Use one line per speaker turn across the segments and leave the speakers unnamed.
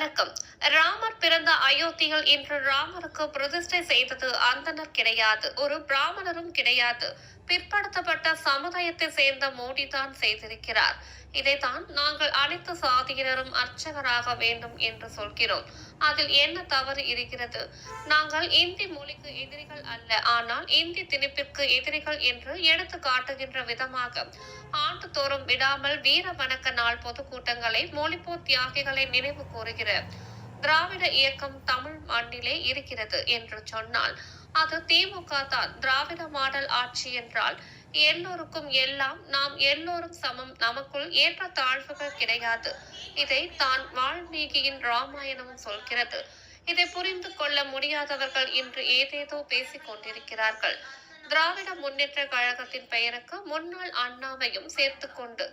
வணக்கம். ராமர் பிறந்த அயோத்தியில் இன்று ராமருக்கு பிரதிஷ்டை செய்தது அந்தனர் கிடையாது. ஒரு பிராமணரும் கிடையாது. பிற்படுத்தப்பட்ட சமுதாயத்தை சேர்ந்த மோடி தான் செய்திருக்கிறார். இதைத்தான் நாங்கள் அனைத்து சாதியினரும் அர்ச்சகராக வேண்டும் என்று சொல்கிறோம். அதில் என்ன தவறு இருக்கிறது? நாங்கள் இந்தி மொழிக்கு எதிரிகள் அல்ல ஆனால் இந்தி திணிப்பிற்கு எதிரிகள் என்று எடுத்து காட்டுகின்ற விதமாக. ஆண்டுதோறும் விடாமல் வீர வணக்க நாள் பொதுக்கூட்டங்களை மொழிப்போர் தியாகிகளை நினைவு கூறுகிற திராவிட இயக்கம் தமிழ் மண்ணிலே இருக்கிறது என்று சொன்னால் அது திமுக தான் திராவிட மாடல் ஆட்சி என்றால் எல்லோருக்கும் எல்லாம் நாம் எல்லோரும் சமம் நமக்குள் ஏற்ற தாழ்வுகள் கிடையாது. இதை தான் வால்மீகியின் ராமாயணமும் சொல்கிறது. இதை புரிந்து கொள்ள முடியாதவர்கள் இன்று ஏதேதோ பேசிக் கொண்டிருக்கிறார்கள். திராவிட முன்னேற்ற கழகத்தின் பெயருக்கு முன்னாள் அண்ணாவையும் சேர்த்துக்கொண்டு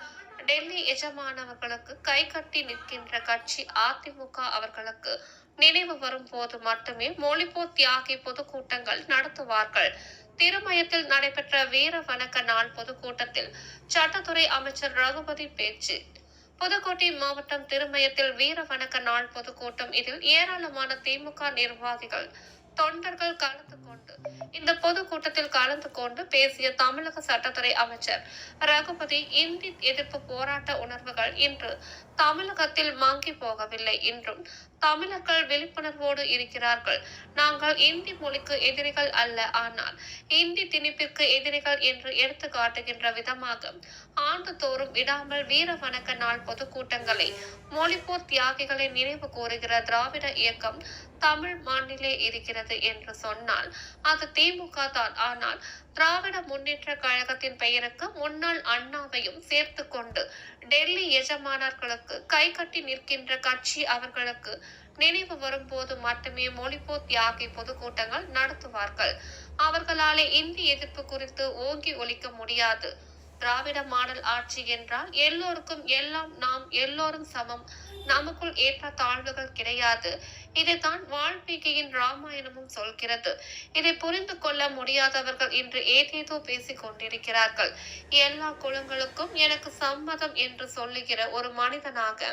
டெல்லி எஜமானவர்களுக்கு கை கட்டி நிற்கின்ற கட்சி அதிமுக அவர்களுக்கு நினைவு வரும் போது மட்டுமே மொழிப்போர் தியாகி பொதுக்கூட்டங்கள் நடத்துவார்கள். திருமயத்தில் நடைபெற்ற வீர வணக்க நாள் பொதுக்கூட்டத்தில் சட்டத்துறை அமைச்சர் ரகுபதி பேச்சு. புதுக்கோட்டை மாவட்டம் திருமயத்தில் வீர வணக்க நாள் பொதுக்கூட்டம். இதில் ஏராளமான திமுக நிர்வாகிகள் தொண்டர்கள் கலந்து இந்த பொதுக்கூட்டத்தில் கலந்து கொண்டு பேசிய தமிழக சட்டத்துறை அமைச்சர் ரகுபதி இந்தி எதிர்ப்பு போராட்ட உணர்வுகள் இன்று தமிழகத்தில் மங்கி போகவில்லை என்றும் தமிழர்கள் விழிப்புணர்வோடு இருக்கிறார்கள். நாங்கள் இந்தி மொழிக்கு எதிரிகள் அல்ல ஆனால் இந்தி திணிப்பிற்கு எதிரிகள் என்று எடுத்து காட்டுகின்ற விதமாக ஆண்டுதோறும் விடாமல் வீர வணக்க நாள் பொதுக்கூட்டங்களை மொழிப்போர் தியாகிகளை நினைவு கூறுகிற திராவிட இயக்கம் தமிழ் மண்ணிலே இருக்கிறது என்று சொன்னால் அது திமுக தான். ஆனால் திராவிட முன்னேற்ற கழகத்தின் பெயருக்கு முன்னாள் அண்ணாவையும் சேர்த்து கொண்டு டெல்லி எஜமானர்களுக்கு கை கட்டி நிற்கின்ற கட்சி அவர்களுக்கு நினைவு வரும்போது மட்டுமே மொழிப்போர் தியாகி பொதுக்கூட்டங்கள் நடத்துவார்கள். அவர்களாலே இந்தி எதிர்ப்பு குறித்து ஓங்கி ஒழிக்க முடியாது. திராவிட மாடல் ஆட்சி என்றால் எல்லோருக்கும் எல்லாம் நாம் எல்லோரும் சமம். நமக்குள் ஏற்ற தாழ்வுகள் கிடையாது. இதைத்தான் வால்மீகியின் ராமாயணமும் சொல்கிறது. இதை புரிந்து கொள்ள முடியாதவர்கள் இன்று ஏதேதோ பேசிக் கொண்டிருக்கிறார்கள். எல்லா குலங்களுக்கும் எனக்கு சம்மதம் என்று சொல்லுகிற ஒரு மனிதனாக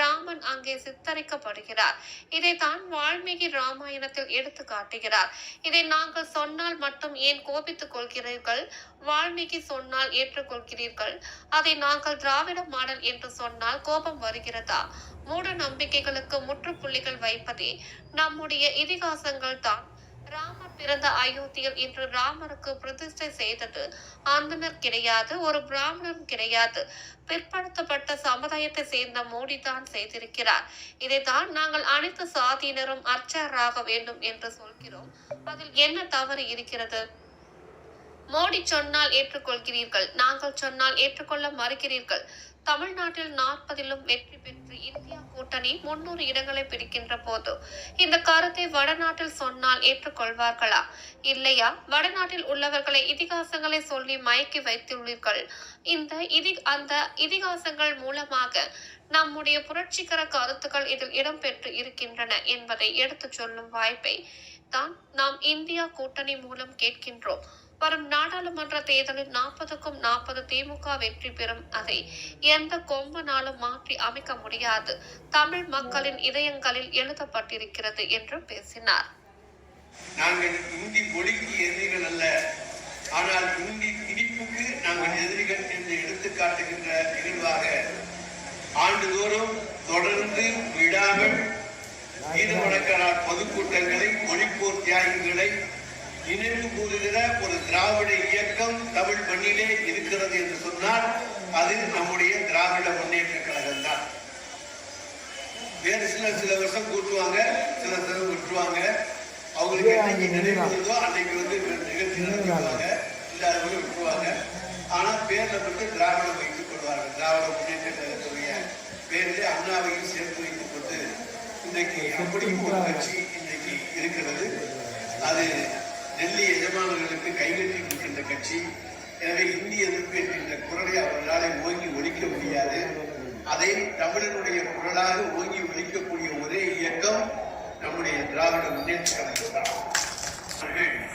ராமன் அங்கே சித்தரிக்கப்படுகிறார். இதைத்தான் வால்மீகி ராமாயணத்தில் எடுத்து காட்டுகிறார். இதை நாங்கள் சொன்னால் மட்டும் ஏன் கோபித்துக் கொள்கிறீர்கள்? வால்மீகி சொன்னால் ஏற்றுக்கொள்கிறீர்கள். அதை நாங்கள் திராவிட மாடல் என்று சொன்னால் கோபம் வருகிறதா? மூட நம்பிக்கைகளுக்கு முற்றுப்புள்ளிகள் வைப்பது நம்முடைய இதிகாசங்கள் தான். ராமர் பிறந்த அயோத்தியில் இன்று ராமருக்கு பிரதிஷ்டை செய்தது. அந்தனர் கிடையாது ஒரு பிராமணரும் கிடையாது. பிற்படுத்தப்பட்ட சமுதாயத்தை சேர்ந்த மோடி தான் செய்திருக்கிறார். இதைத்தான் நாங்கள் அனைத்து சாதியினரும் அர்ச்சராக வேண்டும் என்று சொல்கிறோம். அதில் என்ன தவறு இருக்கிறது? மோடி சொன்னால் ஏற்றுக்கொள்கிறீர்கள் நாங்கள் சொன்னால் ஏற்றுக்கொள்ள மறுக்கிறீர்கள். தமிழ்நாட்டில் நாற்பதிலும் வெற்றி பெற்று இந்தியா கூட்டணி முன்னூறு இடங்களை பிடிக்கின்ற போது இந்த கருத்தை வடநாட்டில் சொன்னால் ஏற்றுக்கொள்வார்களா? இல்லையா? வடநாட்டில் உள்ளவர்களை இதிகாசங்களை சொல்லி மயக்கி வைத்துள்ளீர்கள். இந்த இதி அந்த இதிகாசங்கள் மூலமாக நம்முடைய புரட்சிகர கருத்துக்கள் இதில் இடம்பெற்று இருக்கின்றன என்பதை எடுத்துச் சொல்லும் வாய்ப்பை தான் நாம் இந்தியா கூட்டணி மூலம் கேட்கின்றோம். வரும் நாடாளுமன்ற தேர்தலில் நாற்பதுக்கும் நாற்பது திமுக வெற்றி பெறும் அதை எந்த கொம்பனாலும் மாற்றி அமைக்க முடியாது. தமிழ் மக்களின் இதயங்களில் எழுதப்பட்டிருக்கிறது என்று பேசினார்.
நாங்கள் இந்தி மொழிக்கு எதிரிகள் அல்ல. ஆனால் இந்தி திணிப்புக்கு நாங்கள் எதிரிகள் என்று எடுத்துக்காட்டுகின்ற நிகழ்வாக ஆண்டுதோறும் தொடர்ந்து விடாமல் வீர பொதுக்கூட்டங்களை மொழிப்போர் தியாகிகளை நினைவு கூறுகிற ஒரு திராவிட இயக்கம் தமிழ் மண்ணிலே இருக்கிறது என்று சொன்னால் அது நம்முடைய திராவிட முன்னேற்ற கழகம் தான். வேறு சில சில வருஷம் கூட்டுவாங்க சில சில விட்டுருவாங்க. அவங்களுக்கு என்னைக்கு நினைவு வருதோ அன்னைக்கு வந்து நிகழ்ச்சி நடத்துவாங்க இல்லாதவங்க விட்டுருவாங்க. ஆனா பேர்ல வந்து திராவிடம் வைத்துக் கொள்வார்கள் திராவிட முன்னேற்ற கழகத்துடைய பேரிலே அண்ணாவையும் சேர்த்து வைத்துக் கொண்டு இன்றைக்கு அப்படி ஒரு கட்சி இன்றைக்கு இருக்கிறது. அது டெல்லி எஜமானர்களுக்கு கைகட்டி கொடுக்கின்ற கட்சி எனவே இந்திய எதிர்ப்பு என்கின்ற குரலை அவர்களால் ஓங்கி ஒழிக்க முடியாது. அதை தமிழனுடைய குரலாக ஓங்கி ஒழிக்கக்கூடிய ஒரே இயக்கம் நம்முடைய திராவிட முன்னேற்ற கழகம்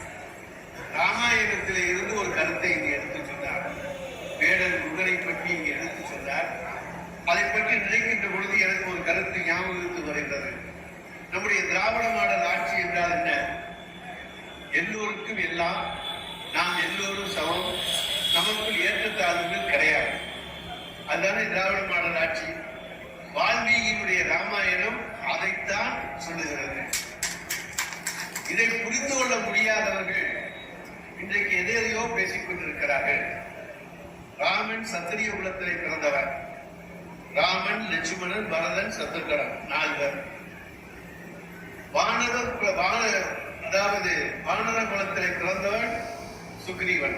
ராமாயணத்தில் இருந்து ஒரு கருத்தை இங்கு எடுத்து சொன்னார். வேடன் குதிரை பற்றி இங்கு எடுத்து சொன்னார். அதை பற்றி நினைக்கின்ற பொழுது எனக்கு ஒரு கருத்து ஞாபகத்துக்கு வருகிறது. நம்முடைய திராவிட மாடல் ஆட்சி என்றால் எல்லோருக்கும் எல்லாம் நாம் எல்லோரும் சமம். நமக்குள் ஏற்றத்தாழ்வுகள் கிடையாது. அதுதானே திராவிட மாடல் ஆட்சி? வால்மீகியினுடைய ராமாயணம் அதைத்தான் சொல்லுகிறது. இதை புரிந்து கொள்ள முடியாதவர்கள் இன்றைக்கு எதையோ பேசிக் கொண்டிருக்கிறார்கள். ராமன் சத்திரிய குலத்திலே பிறந்தவர். ராமன் லட்சுமணன் பரதன் சத்ருகரன் நால்வர். வானர வான அதாவது வானர குலத்திலே பிறந்தவன் சுக்ரீவன்.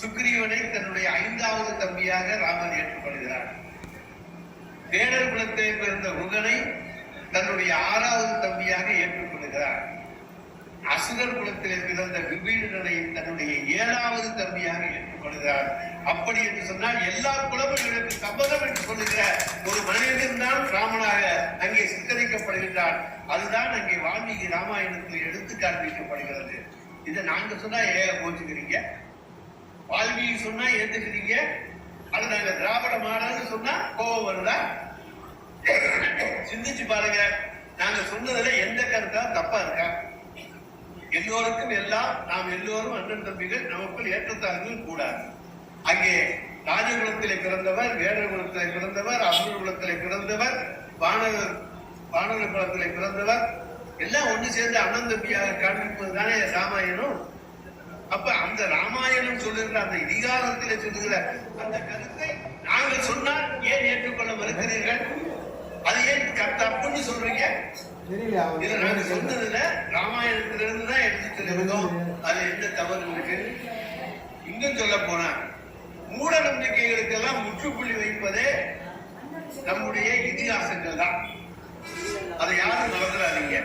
சுக்ரீவனை தன்னுடைய ஐந்தாவது தம்பியாக ராமன் ஏற்றுக்கொள்கிறார். வேடர் குலத்தை பிறந்த முகனை தன்னுடைய ஆறாவது தம்பியாக ஏற்றுக்கொள்கிறார். அசுரர் குலத்திலே பிறந்த விபீடனை தன்னுடைய ஏழாவது தம்பியாக ஏற்றுக்கொள்கிறார். அப்படி என்று சொன்னால் எல்லா குலமும் எனக்கு சம்மதம் என்று சொல்லுகிற ஒரு மனிதன் தான் ராமனாக அங்கே சித்தரிக்கப்படுகின்றார் அதுதான் அங்கே வால்மீகி ராமாயணத்தில் எடுத்து காண்பிக்கப்படுகிறது இதை நாங்க சொன்னா ஏக போச்சுக்கிறீங்க? வால்மீகி சொன்னா ஏத்துக்கிறீங்க? அது நாங்க திராவிட மாடல்னு சொன்னா கோபம் வருதா? சிந்திச்சு பாருங்க. நாங்க சொன்னதுல எந்த கருத்தா? தப்பா இருக்கா? எல்லோருக்கும் எல்லாம் நாம் எல்லோரும் அண்ணன் தம்பிகள் நமக்குள் ஏற்றத்தாழ்வுகள் கூடாது. அங்கே ராஜகுலத்திலே பிறந்தவர் வேடர் குலத்திலே பிறந்தவர் அசுர குலத்திலே பிறந்தவர் வானவர் வானவர் குலத்திலே பிறந்தவர். எல்லாம் ஒண்ணு சேர்ந்து அண்ணன் தம்பியாக காண்பிப்பது தானே ராமாயணம்? அப்ப அந்த ராமாயணம் சொல்லுகிற அந்த இதிகாரத்திலே சொல்லுகிற அந்த கருத்தை நாங்கள் சொன்னால் ஏன் ஏற்றுக்கொள்ள மறுக்கிறீர்கள்? அது ஏன் தப்புன்னு சொல்றீங்க?
இதை
நாங்க சொன்னதுல ராமாயணத்துல இருந்து தான் எடுத்து சொல்லிருக்கோம் அது எந்த தவறு இருக்கு? இன்னும் சொல்ல போனா மூட நம்பிக்கைகளுக்கெல்லாம் முற்றுப்புள்ளி வைப்பதே நம்முடைய இதிகாசங்கள் தான். அதை யாரும் மறந்துடாதீங்க.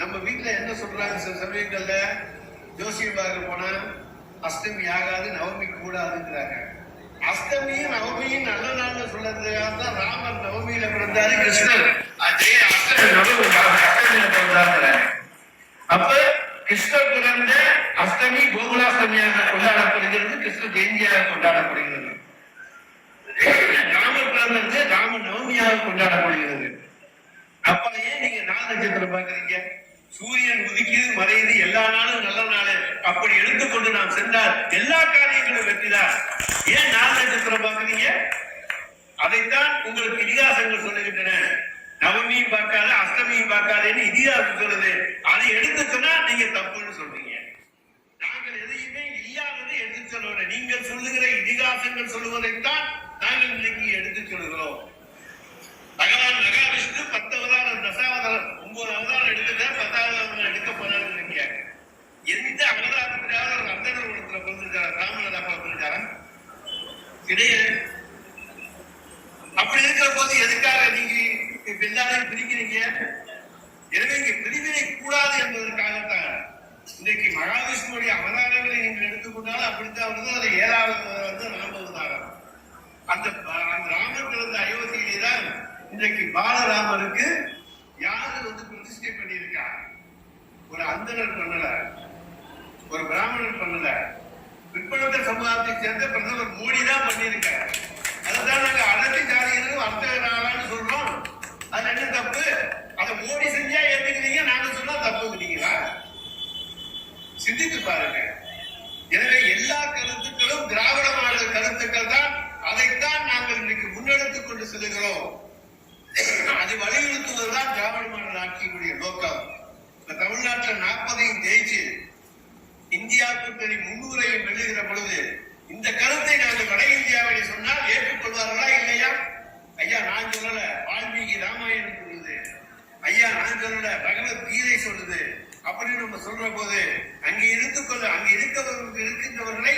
நம்ம வீட்டுல என்ன சொல்றாங்க சில சமயங்கள்ல? ஜோசியம் பார்க்க போனா அஷ்டமி ஆகாது நவமி கூடாதுங்கிறாங்க. அஷ்டமியும் நவமியும் நல்ல நாள்னு சொல்றதுக்காக தான் ராமர் நவமியில பிறந்தாரு கிருஷ்ணர். அதே அஷ்டமி நவமி அஷ்டமியில பிறந்தாரு அப்ப கிருஷ்ணர் பிறந்த அஷ்டமி கோகுலாஷ்டமியாக கொண்டாடப்படுகிறது கிருஷ்ண ஜெயந்தியாக கொண்டாடப்படுகிறது. ராமர் பிறந்தது ராம நவமியாக கொண்டாடப்படுகிறது. அப்ப ஏன் நீங்க நாள் நட்சத்திரம் பாக்குறீங்க சூரியன் உதிக்குது மறையுது எல்லா நாளும் நல்ல நாள். அப்படி எடுத்துக்கொண்டு நாம் சென்றால் எல்லா காரியங்களும் வெற்றிதான் ஏன் நாள் நட்சத்திரம் பாக்குறீங்க அதைத்தான் உங்களுக்கு இதிகாசங்கள் சொல்லுகின்றன. நவமியும் பார்க்காத அஷ்டமியும் பார்க்காதேன்னு இதிகாசம் சொல்லுது. அதை எடுத்து சொன்னா நீங்க தப்புன்னு சொல்றீங்க. நாங்கள் எதையுமே இல்லாததை எடுத்து சொல்லுவோம் நீங்கள் சொல்லுகிற இதிகாசங்கள் சொல்லுவதைத்தான் நாங்கள் இன்னைக்கு எடுத்து சொல்லுகிறோம். பகவான் மகாவிஷ்ணு பத்து அவதாரம் தசாவதாரம் ஒன்பது அவதாரம் எடுத்துட்டா பத்தாவது அவதாரம் எடுக்க போறாரு நீங்க எந்த அவதாரத்திலாவது ஒரு அந்தனர் உலகத்துல பிறந்திருக்காரா? ராமன் அப்பா பிறந்திருக்காரா கிடையாது. அப்படி இருக்கிற போது எதுக்காக நீங்க இப்ப எல்லாரையும் பிரிக்கிறீங்க? எனவே இங்க பிரிவினை கூடாது என்பதற்காகத்தான். இன்னைக்கு மகாவிஷ்ணுடைய அவதாரங்களை நீங்கள் எடுத்துக்கொண்டாலும் அப்படித்தான் வருது அதுல ஏழாவது வந்து ராம அவதாரம். அந்த அந்த ராமர் பிறந்த அயோத்தியிலே தான் இன்றைக்கு பாலராமருக்கு யாரு வந்து பிரதிஷ்டை பண்ணியிருக்கா? ஒரு அந்தனர் பண்ணல. ஒரு பிராமணர் பண்ணல. பிற்படுத்த சமூகத்தை சேர்ந்த பிரதமர் மோடி தான் பண்ணியிருக்க அதுதான் நாங்க அனைத்து ஜாதிகளும் அர்த்தகராளான்னு சொல்றோம். அது என்ன தப்பு? அதை மோடி செஞ்சா ஏத்துக்கிறீங்க நாங்க சொன்னா தப்புங்கிறீங்களா சிந்தித்து பாருங்க. எனவே எல்லா கருத்துக்களும் அதை வலியுறுத்துவதுதான் திராவிட மாடல் ஆட்சியினுடைய நோக்கம். தமிழ்நாட்டில் நாற்பதையும் ஜெயிச்சு இந்தியா கூட்டணி முன்னூரையும் எழுதுகிற பொழுது இந்த கருத்தை நாங்கள் வட இந்தியாவை சொன்னால் ஏற்றுக்கொள்வார்களா இல்லையா? ஐயா நான் சொல்லல. வால்மீகி ராமாயணம் சொல்லுது. ஐயா நான் சொல்லல. பகவத்கீதை சொல்லுது. அப்படின்னு நம்ம சொல்ற போது அங்கே இருந்து கொள்ள அங்கே இருக்கவர்களுக்கு இருக்கின்றவர்களை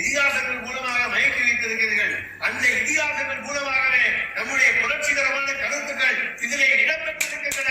இதிகாசங்கள் மூலமாக மயக்கி வைத்திருக்கிறீர்கள். அந்த இதிகாசங்கள் மூலமாகவே நம்முடைய புரட்சிகரமான கருத்துக்கள் இதிலே இடம்பெற்றிருக்கின்றன.